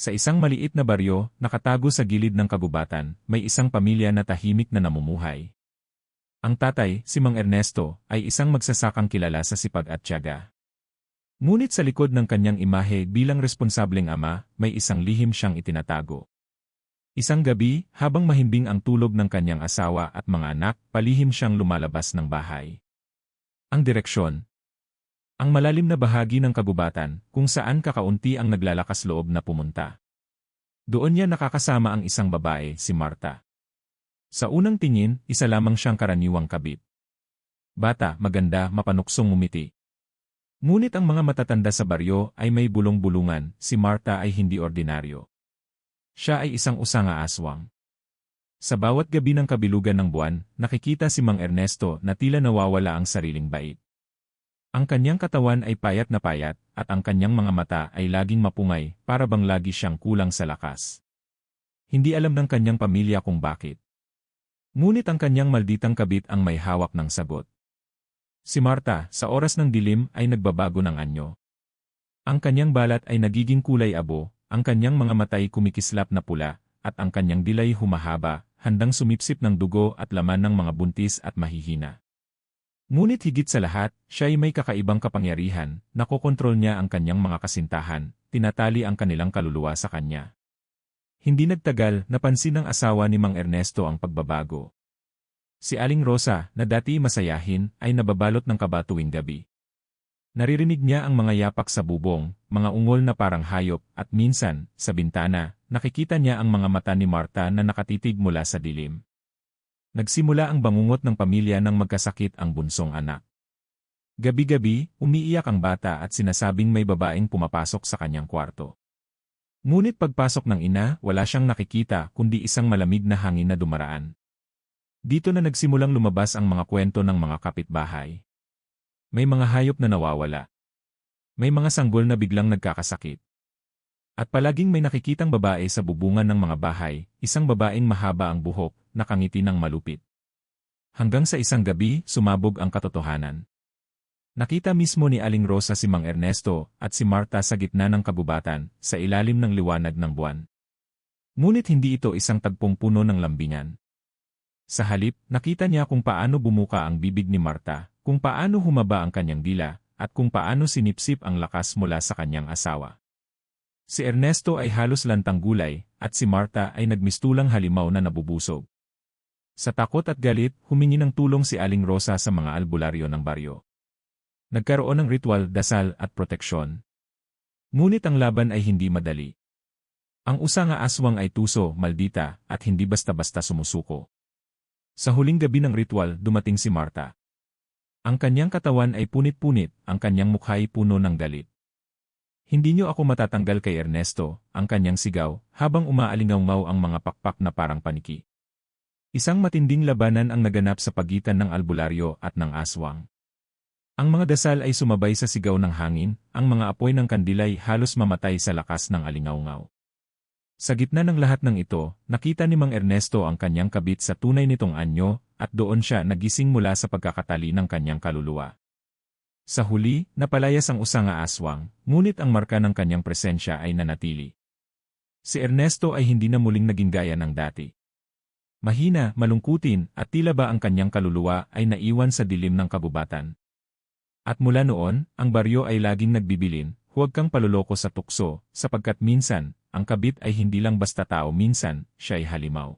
Sa isang maliit na baryo, nakatago sa gilid ng kagubatan, may isang pamilya na tahimik na namumuhay. Ang tatay, si Mang Ernesto, ay isang magsasakang kilala sa sipag at tiyaga. Ngunit sa likod ng kanyang imahe bilang responsableng ama, may isang lihim siyang itinatago. Isang gabi, habang mahimbing ang tulog ng kanyang asawa at mga anak, palihim siyang lumalabas ng bahay. Ang direksyon, ang malalim na bahagi ng kagubatan, kung saan kakaunti ang naglalakas loob na pumunta. Doon niya nakakasama ang isang babae, si Marta. Sa unang tingin, isa lamang siyang karaniwang kabit. Bata, maganda, mapanuksong umiti. Ngunit ang mga matatanda sa baryo ay may bulong-bulungan, si Marta ay hindi ordinaryo. Siya ay isang usanga aswang. Sa bawat gabi ng kabilugan ng buwan, nakikita si Mang Ernesto na tila nawawala ang sariling bait. Ang kanyang katawan ay payat na payat, at ang kanyang mga mata ay laging mapungay, para bang lagi siyang kulang sa lakas. Hindi alam ng kanyang pamilya kung bakit. Ngunit ang kanyang malditang kabit ang may hawak ng sagot. Si Marta, sa oras ng dilim, ay nagbabago ng anyo. Ang kanyang balat ay nagiging kulay abo, ang kanyang mga matay kumikislap na pula, at ang kanyang dilay humahaba, handang sumipsip ng dugo at laman ng mga buntis at mahihina. Ngunit higit sa lahat, siya ay may kakaibang kapangyarihan, nakokontrol niya ang kanyang mga kasintahan, tinatali ang kanilang kaluluwa sa kanya. Hindi nagtagal, napansin ng asawa ni Mang Ernesto ang pagbabago. Si Aling Rosa, na dati masayahin, ay nababalot ng kaba tuwing gabi. Naririnig niya ang mga yapak sa bubong, mga ungol na parang hayop, at minsan, sa bintana, nakikita niya ang mga mata ni Marta na nakatitig mula sa dilim. Nagsimula ang bangungot ng pamilya nang magkasakit ang bunsong anak. Gabi-gabi, umiiyak ang bata at sinasabing may babaeng pumapasok sa kanyang kwarto. Ngunit pagpasok ng ina, wala siyang nakikita kundi isang malamig na hangin na dumaraan. Dito na nagsimulang lumabas ang mga kwento ng mga kapitbahay. May mga hayop na nawawala. May mga sanggol na biglang nagkakasakit. At palaging may nakikitang babae sa bubungan ng mga bahay, isang babaeng mahaba ang buhok, nakangiti ng malupit. Hanggang sa isang gabi, sumabog ang katotohanan. Nakita mismo ni Aling Rosa si Mang Ernesto at si Marta sa gitna ng kabubatan, sa ilalim ng liwanag ng buwan. Ngunit hindi ito isang tagpong puno ng lambingan. Sa halip, nakita niya kung paano bumuka ang bibig ni Marta, kung paano humaba ang kanyang dila, at kung paano sinipsip ang lakas mula sa kanyang asawa. Si Ernesto ay halos lantang gulay, at si Marta ay nagmistulang halimaw na nabubusog. Sa takot at galit, humingi ng tulong si Aling Rosa sa mga albularyo ng baryo. Nagkaroon ng ritual, dasal at proteksyon. Ngunit ang laban ay hindi madali. Ang usanga aswang ay tuso, maldita, at hindi basta-basta sumusuko. Sa huling gabi ng ritual, dumating si Marta. Ang kanyang katawan ay punit-punit, ang kanyang mukha ay puno ng galit. Hindi niyo ako matatanggal kay Ernesto, ang kanyang sigaw, habang umaalingaw ang mga pakpak na parang paniki. Isang matinding labanan ang naganap sa pagitan ng albularyo at ng aswang. Ang mga dasal ay sumabay sa sigaw ng hangin, ang mga apoy ng kandilay halos mamatay sa lakas ng alingawngaw. Sa gitna ng lahat ng ito, nakita ni Mang Ernesto ang kanyang kabit sa tunay nitong anyo, at doon siya nagising mula sa pagkakatali ng kanyang kaluluwa. Sa huli, napalayas ang usanga aswang, ngunit ang marka ng kanyang presensya ay nanatili. Si Ernesto ay hindi na muling naging gaya ng dati. Mahina, malungkutin, at tila ba ang kanyang kaluluwa ay naiwan sa dilim ng kabubatan. At mula noon, ang baryo ay laging nagbibilin, huwag kang paluloko sa tukso, sapagkat minsan, ang kabit ay hindi lang basta tao minsan, siya ay halimaw.